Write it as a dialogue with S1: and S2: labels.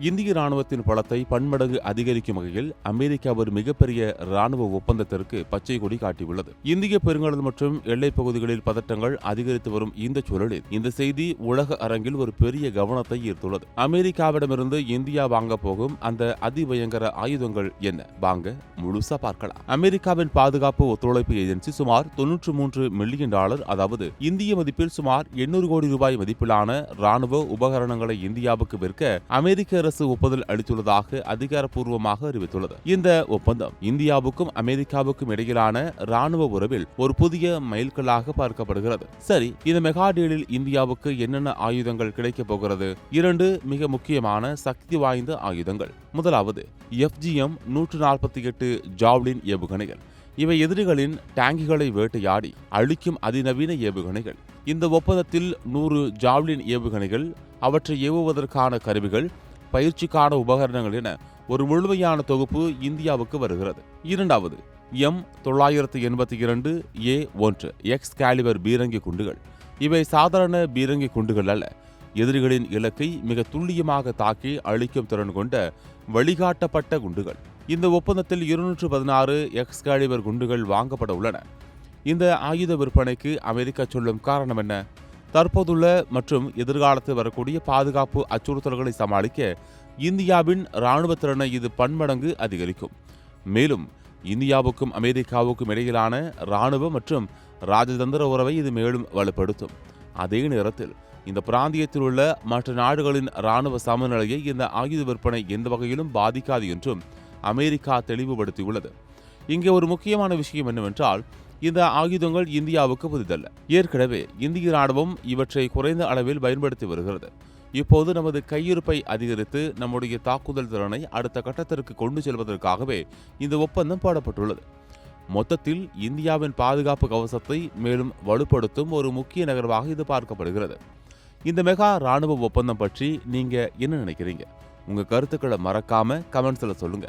S1: இந்திய ராணுவத்தின் பலத்தை பன்மடங்கு அதிகரிக்கும் வகையில் அமெரிக்கா ஒரு மிகப்பெரிய ராணுவ ஒப்பந்தத்திற்கு பச்சை கொடி காட்டியுள்ளது. இந்திய பெருங்கடல் மற்றும் எல்லைப் பகுதிகளில் பதட்டங்கள் அதிகரித்து வரும் இந்த சூழலில் இந்த செய்தி உலக அரங்கில் ஒரு பெரிய கவனத்தை ஈர்த்துள்ளது. அமெரிக்காவிடமிருந்து இந்தியா வாங்க போகும் அந்த அதிபயங்கர ஆயுதங்கள் என்ன? வாங்க முழுசா பார்க்கலாம். அமெரிக்காவின் பாதுகாப்பு ஒத்துழைப்பு ஏஜென்சி சுமார் தொன்னூற்று மூன்று மில்லியன் டாலர் அதாவது இந்திய மதிப்பில் சுமார் எண்ணூறு கோடி ரூபாய் மதிப்பிலான ராணுவ உபகரணங்களை இந்தியாவுக்கு விற்க அமெரிக்க அரசு ஒப்புதல் அளித்துள்ளதாக அதிகாரப்பூர்வமாக அறிவித்துள்ளது. இந்த ஒப்பந்தம் இந்தியாவுக்கும் அமெரிக்காவுக்கும் இடையிலான ராணுவ உறவில் ஒரு புதிய மைல்கல்லாக பார்க்கப்படுகிறது. சரி இந்த மெகா டீலில் இந்தியாவுக்கு என்னென்ன ஆயுதங்கள் கிடைக்கப் போகிறது? இரண்டு மிக முக்கியமான சக்தி வாய்ந்த ஆயுதங்கள். முதலாவது எஃப்ஜிஎம் நூற்று நாற்பத்தி எட்டு ஜாவ்லின் ஏவுகணைகள். இவை எதிரிகளின் டேங்குகளை வேட்டையாடி அழிக்கும் அதிநவீன ஏவுகணைகள். இந்த ஒப்பந்தத்தில் நூறு ஜாவ்லின் ஏவுகணைகள் அவற்றை ஏவுவதற்கான கருவிகள் பயிற்சிக்கான உபகரணங்கள் என ஒரு முழுமையான தொகுப்பு இந்தியாவுக்கு வருகிறது. இரண்டாவது எம் தொள்ளாயிரத்து எண்பத்தி இரண்டு ஏ ஒன்று எக்ஸ் கேலிபர் பீரங்கி குண்டுகள். இவை சாதாரண பீரங்கி குண்டுகள் அல்ல. எதிரிகளின் இலக்கை மிக துல்லியமாக தாக்கி அழிக்கும் திறன் கொண்ட வழிகாட்டப்பட்ட குண்டுகள். இந்த ஒப்பந்தத்தில் இருநூற்று பதினாறு எக்ஸ் கேலிபர் குண்டுகள் வாங்கப்பட உள்ளன. இந்த ஆயுத விற்பனைக்கு அமெரிக்கா சொல்லும் காரணம் என்ன? தற்போதுள்ள மற்றும் எதிர்காலத்தில் வரக்கூடிய பாதுகாப்பு அச்சுறுத்தல்களை சமாளிக்க இந்தியாவின் இராணுவ திறனை இது பன்மடங்கு அதிகரிக்கும். மேலும் இந்தியாவுக்கும் அமெரிக்காவுக்கும் இடையிலான இராணுவ மற்றும் ராஜதந்திர உறவை இது மேலும் வலுப்படுத்தும். அதே நேரத்தில் இந்த பிராந்தியத்தில் உள்ள மற்ற நாடுகளின் இராணுவ சமநிலையை இந்த ஆயுத விற்பனை எந்த வகையிலும் பாதிக்காது என்றும் அமெரிக்கா தெளிவுபடுத்தியுள்ளது. இங்கே ஒரு முக்கியமான விஷயம் என்னவென்றால் இந்த ஆயுதங்கள் இந்தியாவுக்கு புதிதல்ல. ஏற்கனவே இந்திய ராணுவம் இவற்றை குறைந்த அளவில் பயன்படுத்தி வருகிறது. இப்போது நமது கையிருப்பை அதிகரித்து நம்முடைய தாக்குதல் திறனை அடுத்த கட்டத்திற்கு கொண்டு செல்வதற்காகவே இந்த ஒப்பந்தம் போடப்பட்டுள்ளது. மொத்தத்தில் இந்தியாவின் பாதுகாப்பு கவசத்தை மேலும் வலுப்படுத்தும் ஒரு முக்கிய நகர்வாக இது பார்க்கப்படுகிறது. இந்த மெகா ராணுவ ஒப்பந்தம் பற்றி நீங்க என்ன நினைக்கிறீங்க? உங்க கருத்துக்களை மறக்காம கமெண்ட்ஸில் சொல்லுங்க.